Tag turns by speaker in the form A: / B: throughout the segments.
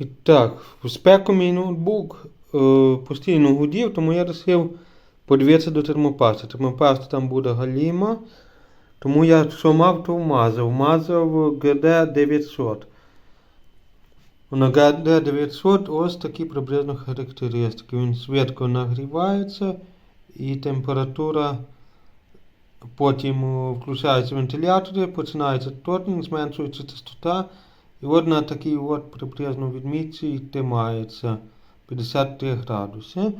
A: І так, у спеку мій ноутбук е, постійно гудів, тому я вирішив подивитися до термопасти. Термопаста там буде галіма. Тому я що мав, то вмазав. Вмазав GD 900. На GD 900 ось такі приблизно характеристики. Він швидко нагрівається і температура. Потім е, включаються вентилятори, починається торкінг, зменшується частота. І от на такій от приблизно відмітці тримається 53 градуси.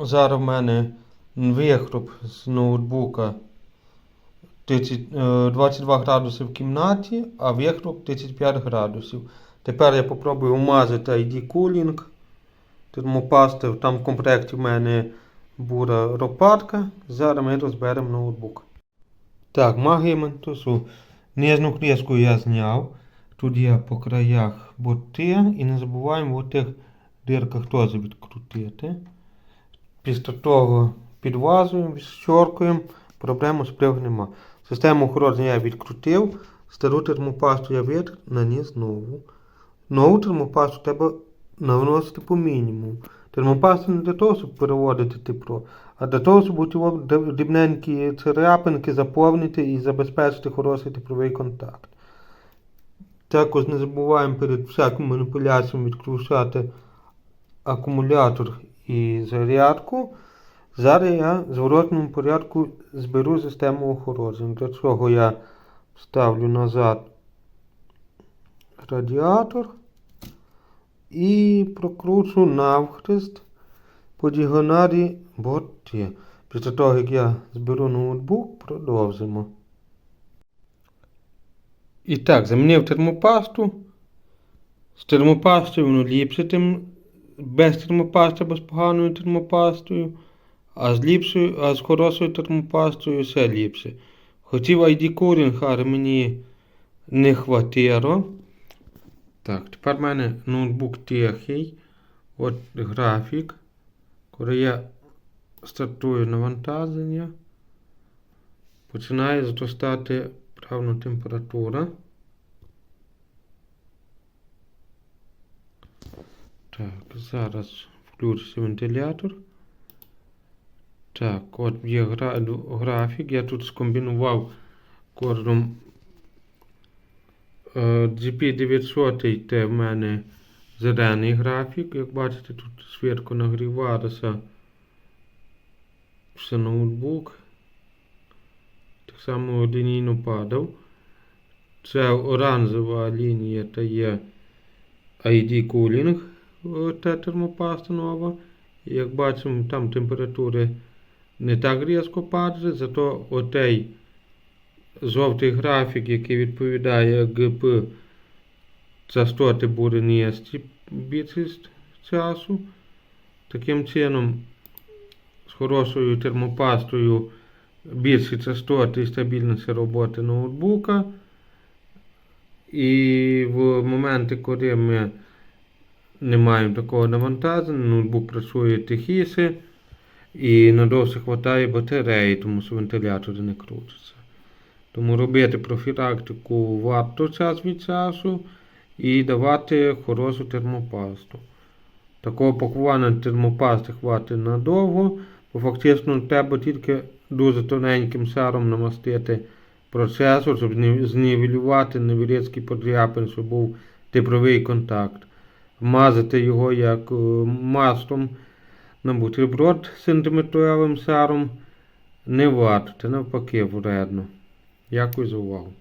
A: Зараз в мене вихлоп з ноутбука 30, е, 22 градуси в кімнаті, а вихлоп 35 градусів. Тепер я попробую вмазати ID Cooling. Термопасти. Там в комплекті в мене буде ропатка. Зараз ми розберемо ноутбук. Так, магія монтажу. Нижню кришку я зняв. Тут є по краях боти. І не забуваємо в тих дирках теж відкрутити. Після того підвазуємо, відщоркуємо. Проблем з плив нема. Систему охорони я відкрутив. Стару термопасту я витер, наніс нову. Нову термопасту треба наносити по мінімуму. Термопаста не для того, щоб переводити тепло, а для того, щоб дрібненькі царапинки заповнити і забезпечити хороший тепловий контакт. Також не забуваємо перед всякою маніпуляцією відключати акумулятор і зарядку. Зараз я в зворотному порядку зберу систему охорони. Для цього я ставлю назад радіатор і прокручу навхрест по діагоналі борти. Після того, як я зберу ноутбук, продовжимо. І так, замінив термопасту. З термопастою воно ліпше, тим без термопасти, або з поганою термопастою. А з ліпшою, а з хорошою термопастою все ліпше. Хотів ID Cooling, але мені не хватило. Так, тепер в мене ноутбук тихий. От графік. Коли я стартую навантаження, починає зростати правильно температура. Так, зараз включиться вентилятор. Так, от є гра... графік. Я тут скомбінував кодом е, GP900 те в мене зелений графік. Як бачите, тут свідко нагрівалося все ноутбук. Так само лінійно падав. Це оранжева лінія та є ID Cooling, е, та термопаста нова. Як бачимо, там температури не так різко падають, зато отей жовтий графік, який відповідає ГП, частоти буде нести більшість часу. Таким чином, з хорошою термопастою більші частоти і стабільність роботи ноутбука. І в моменти, коли ми не маємо такого навантаження, ноутбук працює тихіше і надовше вистачає батареї, тому що вентилятори не крутяться. Тому робити профілактику варто час від часу і давати хорошу термопасту. Такого пакування термопасти хватить надовго, бо фактично треба тільки дуже тоненьким шаром намастити процесор, щоб знівелювати невірецький подряпин, щоб був тепловий контакт. Мазати його як е, маслом на бутерброд сантиметровим шаром не варто, навпаки вредно. Дякую за увагу.